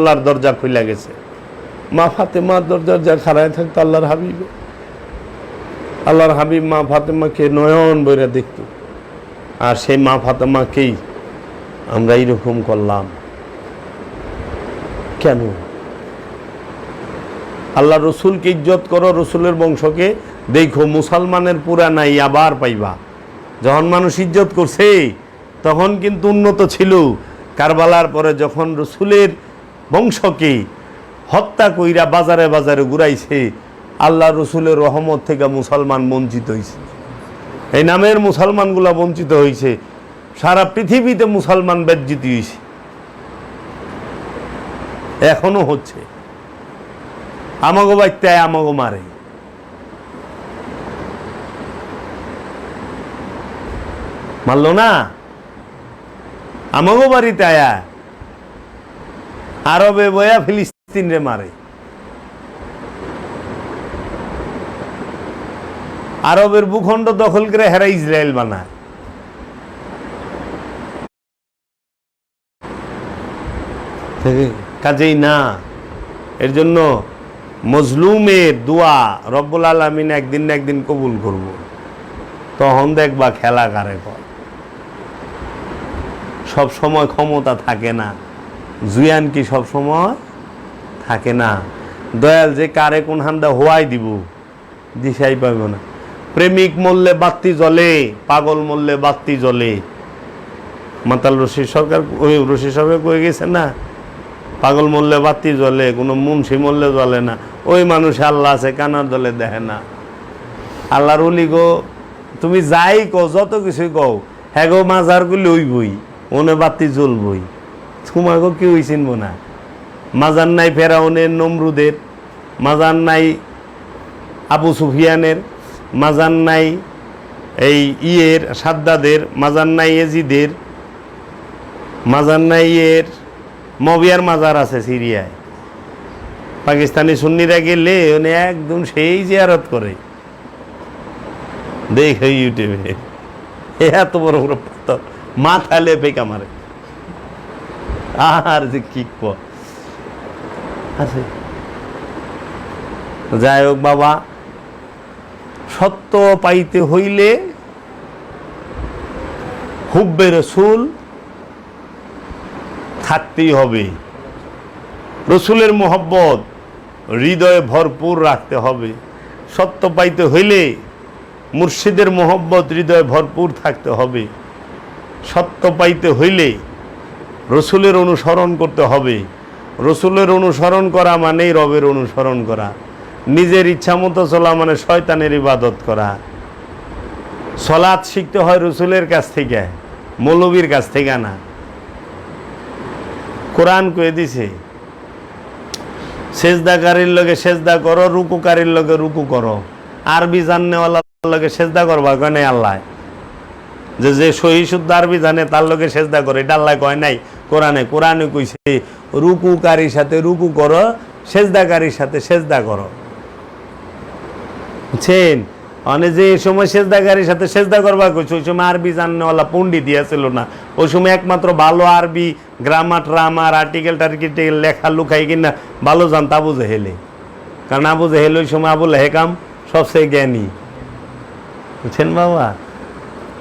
আল্লাহর দরজা খুলে গেছে। মা ফাতেমার দরজার যা খাড়ায় থাকতো আল্লাহর হাবিবে। আল্লাহর হাবিব মা ফাতেমাকে নয়ন বইরা দেখত। আর সেই মা ফাতেমাকেই আমরা এইরকম করলাম। কেন? আল্লাহ রসুলকে ইজ্জত করো, রসুলের বংশকে। দেখো, মুসলমানের পুরা নাই, আবার পাইবা। যখন মানুষ ইজ্জত করছে, তখন কিন্তু উন্নত ছিল। কারবালার পরে যখন রসুলের বংশকে হত্যা কইরা বাজারে বাজারে ঘুরাইছে আল্লাহ রসুলের রহমত থেকে মুসলমান বঞ্চিত হয়েছে এই নামের মুসলমানগুলা বঞ্চিত হয়েছে সারা পৃথিবীতে মুসলমান ব্যজ্জিত হয়েছে এখনও হচ্ছে। আমাগো বাচ্চায় আমাগো মারে। মারল না? আমাগো বাড়িতে আয়া। আরবে বয়া ফিলিস্তিন রে মারে। আরবের ভূখণ্ড দখল করে হেরা ইসরায়েল বানায়। কাজেই না এর জন্য মজলুমের দোয়া রব্বুল আলমিন একদিন না একদিন কবুল করব। তখন দেখবা খেলা কারে কর সব সময় ক্ষমতা থাকে না। জুয়ান কি সব সময় থাকে না। দয়াল যে কারে কোন হান্দা হোয়াই দিব, দিশাই পাইব না। প্রেমিক মরলে বাত্তি জ্বলে, পাগল মরলে বাত্তি জ্বলে। মাতাল রশিদ সরকার ওই রশিদ সরকার কয়ে গেছে না? পাগল মরলে বাতি জ্বলে, কোনো মুন্সি মরলে জ্বলে না। ওই মানুষ আল্লাহ আছে, কানার দলে দেখে না। আল্লাহর উলি গো, তুমি যাই কও, যত কিছুই কও হ্যাঁ গো মাজার গুলি ওই বই ওনে বাতি জ্বলবই। তোমাকে কেউ চিনবো না। মাজার নাই ফেরাউনের, নমরুদের, মাজার নাই আবু সুফিয়ানের, মাজার নাই এই ইয়ের, সাদ্দাদের, মাজার নাই এজিদের, মাজার নাই ইয়ের, মবিয়ার মাজার আছে সিরিয়ায়। পাকিস্তানি সুন্নিরা গেলে উনি একদম সেই জিয়ারত করে। দেখে ইউটিউবে এত বড় বড় পাথর, মাথা লেপে কামারে। আর যে কি আছে যাই হোক বাবা, সত্য পাইতে হইলে হুব্বে রসুল থাকতেই হবে। রসুলের মোহব্বত হৃদয়ে ভরপুর রাখতে হবে। সত্য পাইতে হইলে মুর্শিদের মোহব্বত হৃদয়ে ভরপুর থাকতে হবে। সত্য পাইতে হইলে রসুলের অনুসরণ করতে হবে। রসুলের অনুসরণ করা মানেই রবের অনুসরণ করা। নিজের ইচ্ছা মতো চলা মানে শয়তানের ইবাদত করা। সলাৎ শিখতে হয় রসুলের কাছ থেকে, মৌলবীর কাছ থেকে না। কোরআন কয়ে দিছে, সেজদাকারীর লগে সেজদা করো, রুকুকারীর লগে রুকু করো। আরবি জাননেওয়ালার লগে সেজদা করবা কয় নাই আল্লাহ? যে যে সহি শুদ্ধ আরবি জানে তার লগে সেজদা করে, এটা আল্লাহ কয় নাই? কোরআনে কোরআনে কইছে, রুকুকারীর সাথে রুকু করো, সেজদাকারীর সাথে সেজদা করো। বুঝছেন? মানে যে সময় সেজদাকারীর সাথে সেজদা করবা কইছে, ওই সময় আরবি জাননেওয়ালা পণ্ডিত দিয়েছিল না। ওই সময় একমাত্র ভালো আরবি গ্রামার ট্রামার আর্টিকেল টার্টিকেল লেখা লুখাই কিনা, ভালো জানতা আবু জেহেলে। কারণ আবু জেহেল ওই সময় আবুল হেকাম সবচেয়ে জ্ঞানী। বুঝছেন বাবা?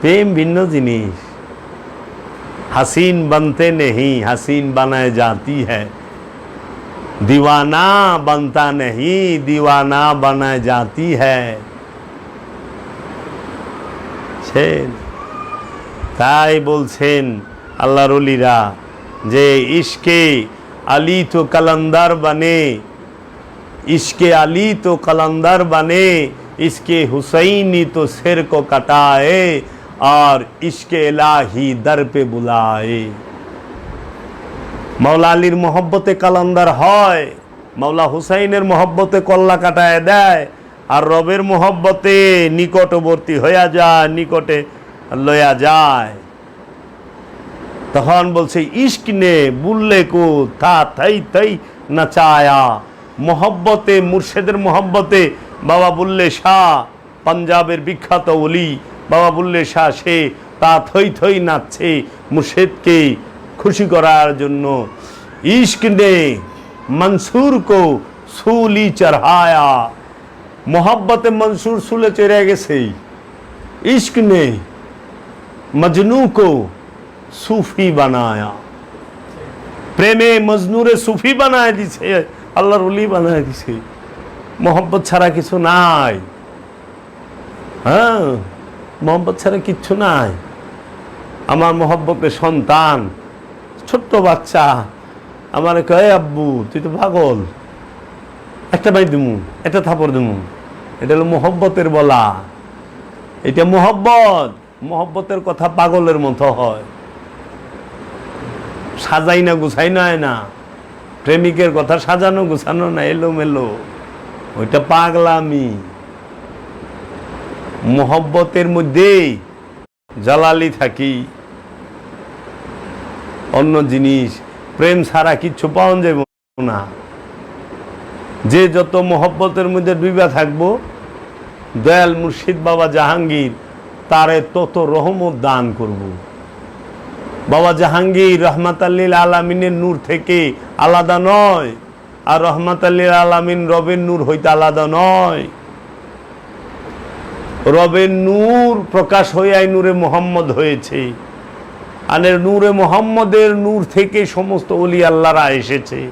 প্রেম ভিন্ন জিনিস। हसीन बनते नहीं हसीन बनाए जाती है दीवाना बनता नहीं दीवाना बनाए जाती है ছেন তাই বলছেন আল্লাহর অলিরা যে ইশকে আলী তো কালান্দার বানে ইশকে আলী তো কালান্দার বানে इसके हुसैनी तो सिर को कटाए और इसके इलाही दर पे बुलाए মাওলা আলীর মহব্বতে কালান্দার হয় মাওলা হুসাইনের মহব্বতে কল্লা কাটায় দেয় আর রবের মহব্বতে নিকটবর্তী হইয়া যায় নিকটে লয়া যায় তখন বলছে ইস্ক নে বুললে কো থা থাই থাই নাচায়া মহব্বতে মুর্শেদের মহব্বতে বাবা বুল্লে শাহ পাঞ্জাবের বিখ্যাত অলি বাবা বুল্লে শাহ সে, তা থই থই নাচছে মুর্শেদকে খুশি করার জন্য। ইস্ক নে মনসুর কো সুলি চড়ায়া। মোহাব্বতে মনসুর সুলে চড়ে গেছে। ইস্ক নে মজনু কো সুফি বানায়া। প্রেমে মজনুরে সুফি বানায় দিছে, আল্লাহর অলি বানায় দিছে। মোহাম্মত ছাড়া কিছু নাই। হ্যাঁ। মোহব্বত ছাড়া কিচ্ছু নাই। আমার মোহব্বতের সন্তান, ছোট্ট বাচ্চা। আমার কয়ে আব্বু, তুই তো পাগল। একটা বাই দিমু, একটা থাপড় দিমু। এটা হলো মোহব্বতের বলা। এটা মোহব্বত। মোহব্বতের কথা পাগলের মতো হয়। সাজাই না, গুছাই নয় না। প্রেমিকের কথা সাজানো, গুছানো না এলো মেলো ওইটা পাগলামি। মোহব্বতের মধ্যেই জালালি থাকি। অন্য জিনিস, প্রেম ছাড়া কিচ্ছু পাওয়া যাবে না। যে যত মোহব্বতের মধ্যে ডুইবা থাকব, দয়াল মুর্শিদ বাবা জাহাঙ্গীর, তারে তত রহমত দান করব। বাবা জাহাঙ্গীর রহমাত আল্লিল আলমিনের নূর থেকে আলাদা নয়, আর রহমাত আল্লিল আলমিন রবের নূর হইতে আলাদা নয়। রবের নূর প্রকাশ হইয়াই নূরে মোহাম্মদ হয়েছে। আর নূরে মোহাম্মদের নূর থেকে সমস্ত অলি আল্লাহরা এসেছে।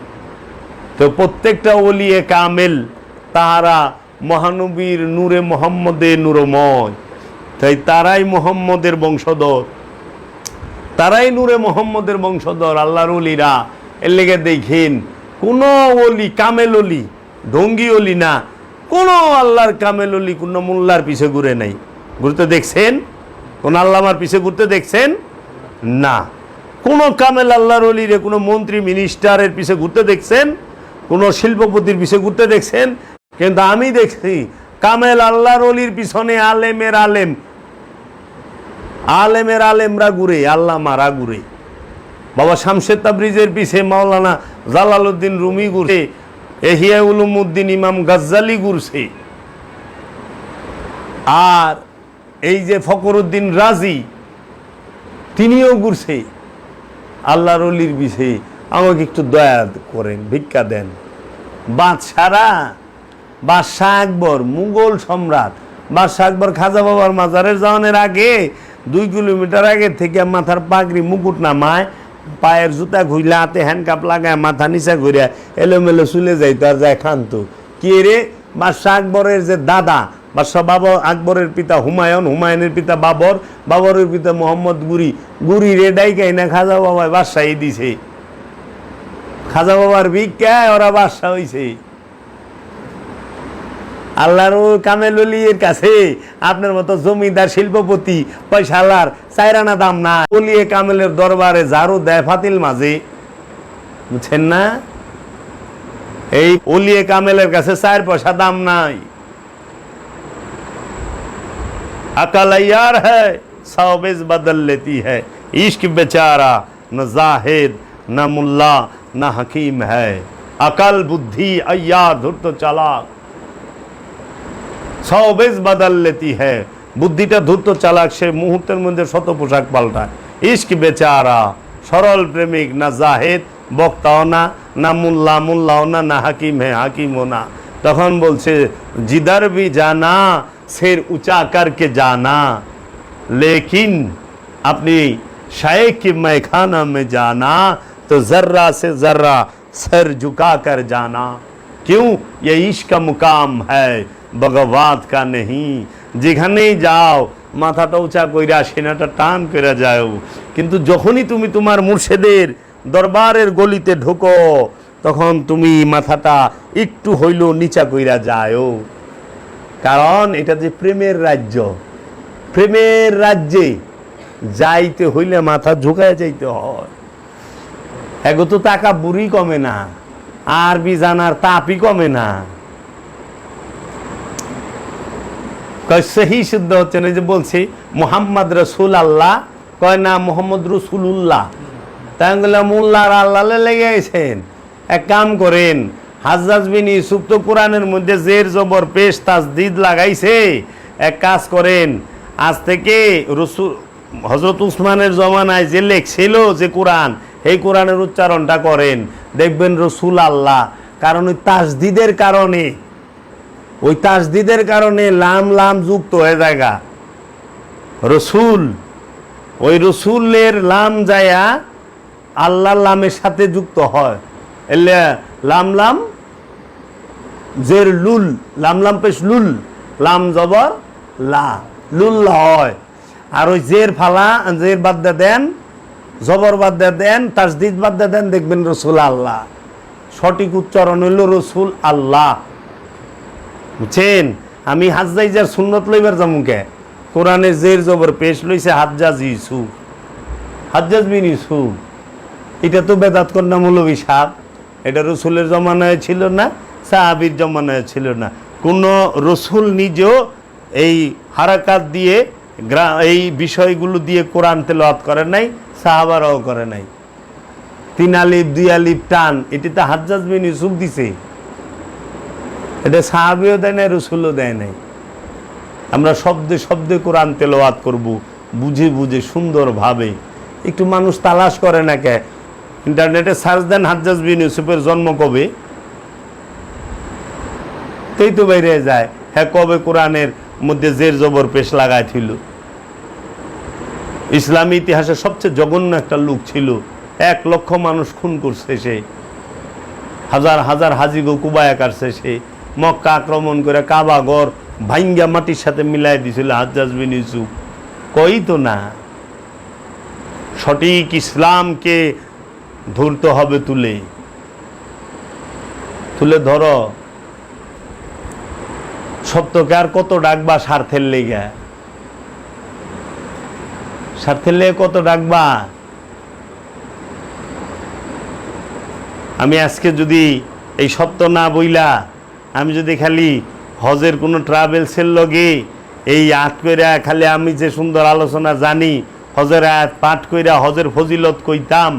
তো প্রত্যেকটা অলিয়ে কামেল, তাহারা মহানবীর নূরে মোহাম্মদে নূরময়। তাই তারাই মোহাম্মদের বংশধর। তারাই নূরে মোহাম্মদের বংশধর, আল্লাহর অলিরা এর লেগে দেখেন, কোনো অলি কামেল অলি ঢঙ্গি অলি না। কোনো আল্লাহর কামেল কোনো মোল্লার পিছে ঘুরে নাই। ঘুরতে দেখছেন? কোন আল্লামার পিছে ঘুরতে দেখছেন? না। কোনো কামেল আল্লাহর অলিরে কোনো মন্ত্রী, মিনিস্টারের পিছে ঘুরতে দেখছেন? কোনো শিল্পপতির পিছে ঘুরতে দেখছেন? কিন্তু আমি দেখছি কামেল আল্লাহর অলির পিছনে আলেমের আলেম। আলেমের আলেমরা ঘুরে আল্লাহ মারা ঘুরে। বাবা শামশেদ তাবরিজের পিছে মাওলানা জালালউদ্দিন রুমি ঘুরে এহিয়া উলুমুদ্দিন ইমাম গাজ্জালি ঘুরছে আর এই যে ফকরুদ্দিন রাজি, তিনিও ঘুরছে আল্লাহর অলির বিষয়ে আমাকে একটু দয়া করেন, ভিক্ষা দেন। বাদশারা, বাদশাহ আকবর, মুঘল সম্রাট। বাদশাহ আকবর খাজা বাবার মাজারের যাওয়ানের আগে, দুই কিলোমিটার আগে থেকে মাথার পাগড়ি মুকুট নামায় পায়ের জুতা ঘুরলে হাতে হ্যান্ডকাপ লাগায়, মাথা নিচা ঘুরিয়া এলোমেলো চুলে যাইতো আর যায় খান্ত কে রে? বাদশাহ আকবরের যে দাদা বাদশাহ বাবর আকবরের পিতা হুমায়ুন, হুমায়ুনের পিতা বাবর, বাবরের পিতা মোহাম্মদ গুরি। গুরি রে ডাইকাই না খাজা বাবায় বাদশাহী দিছে। খাজা বাবার ভিক্ষায় ওরা বাদশাহ হইছে। আল্লাহর ও কামেললির কাছে আপনার মতো জমিদার শিল্পপতি পয়সালার চাইরানা দাম না অলিয়ে কামেলের দরবারে ঝাড়ু দেয় ফাতিল মাঝে বুঝছেন না এই অলিয়ে কামেলের কাছে চার পয়সা দাম নাই अकल यार है सौबिज बदल लेती है इश्क बेचारा न जाहिद न मुल्ला न हकीम है अकल बुद्धि अय्यार धुर्त चालाक সবেজ বাদাল লেতি হ্যাঁ বুদ্ধিটা ধূর্ত চালাক সে মুহূর্তের মধ্যে শত পোশাক পাল্টায় ইস্ক বেচারা সরল প্রেমিক না জাহেদ বক্তাও না না মুল্লা মুল্লাও না না হাকিম হে হাকিমও না তখন বলছে জিদার भी জানা सिर ऊंचा करके जाना लेकिन अपनी शाय की मैखाना में जाना तो जर्रा से जर्रा सर झुका कर जाना क्यों ये इश्क का मुकाम है বগবাদ কা নেহি। যেখানেই যাও মাথাটা উঁচা কইরা সেনাটা টান কইরা যাও। কিন্তু যখনই তুমি তোমার মুর্শেদের দরবারের গলিতে ঢোকো, তখন তুমি মাথাটা একটু হইলেও নিচা কইরা যাও। কারণ এটা যে প্রেমের রাজ্য। প্রেমের রাজ্যে যাইতে হইলে মাথা ঝুঁকায় যাইতে হয়। এগো তো টাকা বুড়ি কমে না, আরবি জানার তাপই কমে না। সহি শুদ্ধ হচ্ছে না যে বলছি, মোহাম্মদ রসুল আল্লাহ কয় না মোহাম্মদ রসুল্লাহ তাই বললাম উল্লাহ আল্লাহ লেগে গেছেন এক কাম করেন হাজরাজ বিন ইউসুফ তো কোরআনের মধ্যে জের জবর, পেশ তাজদিদ লাগাইছে। এক কাজ করেন, আজ থেকে রসুল হজরত উসমানের জমানায় যে লেখছিল যে কোরআন এই কোরআনের উচ্চারণটা করেন। দেখবেন রসুল আল্লাহ কারণ ওই তাসদিদের কারণে ওই তাসদিদের কারণে লাম লাম যুক্ত হয়ে জায়গা রসুল, ওই রসুলের লাম যায়া আল্লাহ লামের সাথে যুক্ত হয়। এলে লাম লাম জের লুল, লাম লাম পেশ লুল, লাম জবর লা লুল্লা হয়। আর ওই জের ফালা, জের বাদ দিয়ে দেন, জবর বাদ দিয়ে দেন, তাসদিদ বাদ দিয়ে দেন, দেখবেন রসুল আল্লাহ। সঠিক উচ্চারণ হইল রসুল আল্লাহ। বুঝছেন? আমি হাজ্জাইজার সুন্নত লইবার জামুকে কোরআনে জের জবর পেশ লইছে হাজ্জাজ ইসুফ হাজ্জাজ বিন ইসুফ এটা তো বেদাত কন্যা মৌলবী সাপ। এটা রসুলের জমানায় ছিল না, সাহাবির জমানায় ছিল না। কোনো রসুল নিজেও এই হারাকাত দিয়ে গ্রা, এই বিষয়গুলো দিয়ে কোরআন তেলাওয়াত করে নাই, সাহাবারাও করে নাই। তিন আলিফ, দুই আলিফ টান, এটি তো হাজ্জাজ বিন ইউসুফ দিছে। এটা সাহাবিও দেয় নাই, রসুলও দেয় নাই। আমরা শব্দে শব্দে কোরআন তেলাওয়াত করব, বুঝে বুঝে, সুন্দরভাবে। একটু মানুষ তালাশ করে না কে? ইন্টারনেটে সার্চ দেন হাজ্জাজ বিন ইউসুফের জন্ম কবে? তেই তো বাইরে যায়। হ্যাঁ কবে কোরআনের মধ্যে জের জবর পেশ লাগাইছিল ইসলামী ইতিহাসে সবচেয়ে জঘন্য একটা লোক ছিল। এক লক্ষ মানুষ খুন করছে সে। হাজার হাজার হাজিগো কুবায়া কাটছে সে। মক্কা আক্রমণ করে কাবা ঘর ভাঙ্গা মাটির সাথে মিলাই দিছিল হাজ্জাজ বিন ইউসুফ। কই তো না? সঠিক ইসলামকে ধরতে হবে তুলে। তুলে ধরো। সত্যকে আর কত ডাকবা স্বার্থের লেগে? স্বার্থের লেগে কত ডাকবা? আমি আজকে যদি এই সত্য না বইলা আমি যদি খালি হজের কোনো ট্রাভেলসের লগে এই আট কইরা খালি আমি যে সুন্দর আলোচনা জানি, হজের আয়াত পাঠ কইরা হজের ফজিলত কইতাম,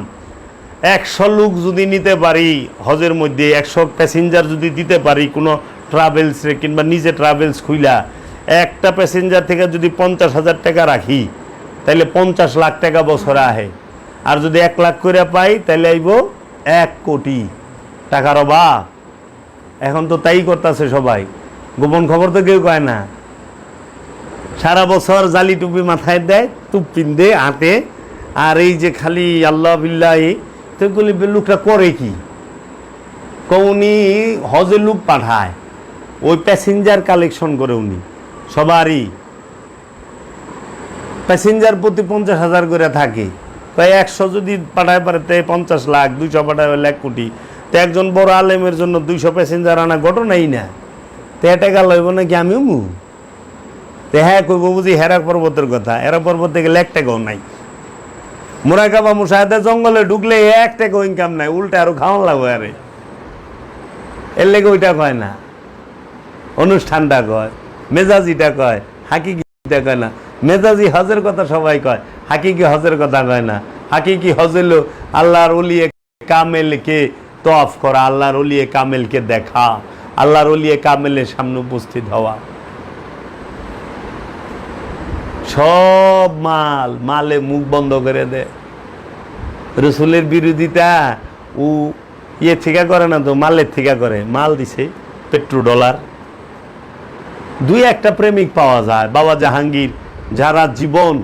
একশো লোক যদি নিতে পারি, হজের মধ্যে একশো প্যাসেঞ্জার যদি দিতে পারি কোনো ট্রাভেলসে কিংবা নিজে ট্রাভেলস খুইলা, একটা প্যাসেঞ্জার থেকে যদি পঞ্চাশ হাজার টাকা রাখি তাহলে পঞ্চাশ লাখ টাকা বছরে আহে। আর যদি এক লাখ করে পাই তাহলে আইব এক কোটি। টাকার অভাব। এখন তো তাই করতেছে সবাই। গোপন খবর তো কেউ কয় না। সারা বছর জালি টুপি মাথায় দেয় টুপ পিন্দে হাতে আর এই যে খালি আল্লাহ বিল্লাহ, তো লোকটা করে কি? কৌনি হজে লোক পাঠায়, ওই প্যাসেঞ্জার কালেকশন করে উনি, সবারই। প্যাসেঞ্জার প্রতি পঞ্চাশ হাজার করে থাকে। তাই একশো যদি পাঠায় পারে তাই পঞ্চাশ লাখ, দুইশো পাঠায় হলে এক কোটি। তো একজন বড় আলেমের জন্য দুইশো প্যাসেঞ্জার আনা ঘটনাই না। তো এটা গেল হইব নাকি আমিও মু? তো হ্যাঁ কইব বুঝি হেরা পর্বতের কথা। হেরা পর্বতে গেলে এক টাকাও নাই। মোরাকাবা মুসাহেদে জঙ্গলে ঢুকলে এক টাকাও ইনকাম নাই, উল্টা আরও খাওয়ান লাগবে আরে। এর লেগে ওইটা কয় না। অনুষ্ঠানটা কয়, মেজাজিটা কয়, হাকিকিটা কয় না। মেজাজি হজের কথা সবাই কয়, হাকিকি হজের কথা কয় না। হাকিকি হজ হলো আল্লাহর উলিয়ে কামেলকে তফ করা, আল্লাহর উলিয়ে কামেলকে দেখা, আল্লাহর উলিয়ে কামেলের সামনে উপস্থিত হওয়া। সব মাল, মালে মুখ বন্ধ করে দেয় রসুলের বিরোধিতা, ও ইয়ে ঠিকা করে না তো, মালের ঠিকা করে। মাল দিছে পেট্রো ডলার দুই একটা প্রেমিক পাওয়া যায়, বাবা জাহাঙ্গীর, যারা জীবন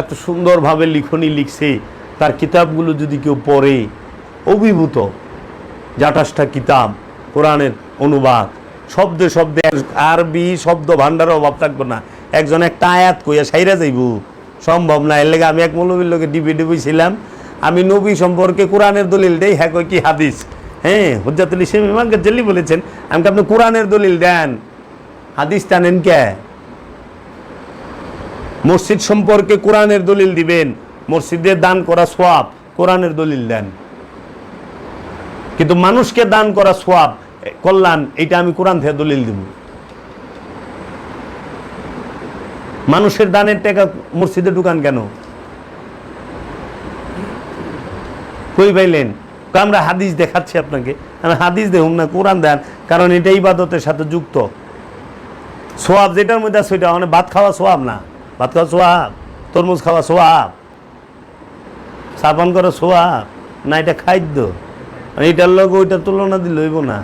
এত সুন্দরভাবে লিখনি লিখছে, তার কিতাবগুলো যদি কেউ পড়ে, অভিভূত। জাটাশটা কিতাব, কোরআনের অনুবাদ। শব্দে শব্দে আরবি শব্দ ভাণ্ডারের অভাব থাকবে না। একজন একটা আয়াত কইয়া সাইরা যাইব। সম্ভব না, এর লেগে আমি এক মৌলবীর লোকে ডিবি ডিবি ছিলাম। আমি নবী সম্পর্কে কোরআনের দলিল দেই হ্যাঁ কই কি হাদিস? হ্যাঁ হুজ্জাতুল ইসলাম ইমাম গাজ্জালি বলেছেন, আমাকে আপনি কোরআনের দলিল দেন। হাদিস টানেন কে? মসজিদ সম্পর্কে কোরআনের দলিল দিবেন। মসজিদে দান করা সোয়াব কোরআনের দলিল দেন। কিন্তু মানুষকে দান করা সোয়াব কল্যাণ এটা আমি কোরআন থেকে দলিল দিব। মানুষের দানের টাকা মসজিদে ঢুকান কেন? কই পাইলেন? আমরা হাদিস দেখাচ্ছি আপনাকে। হাদিস দেখুন না, কোরআন দেন, কারণ এটা ইবাদতের সাথে যুক্ত। সোয়াব যেটার মধ্যে আছে সেটা মানে ভাত খাওয়া সোয়াব না। ভাত খাওয়া সোয়াব তরমুজ খাওয়া সোয়াব সাবান করা সোয়াব না, এটা খাদ্য। এইটার লগে ওইটার তুলনা দিলে হইব না।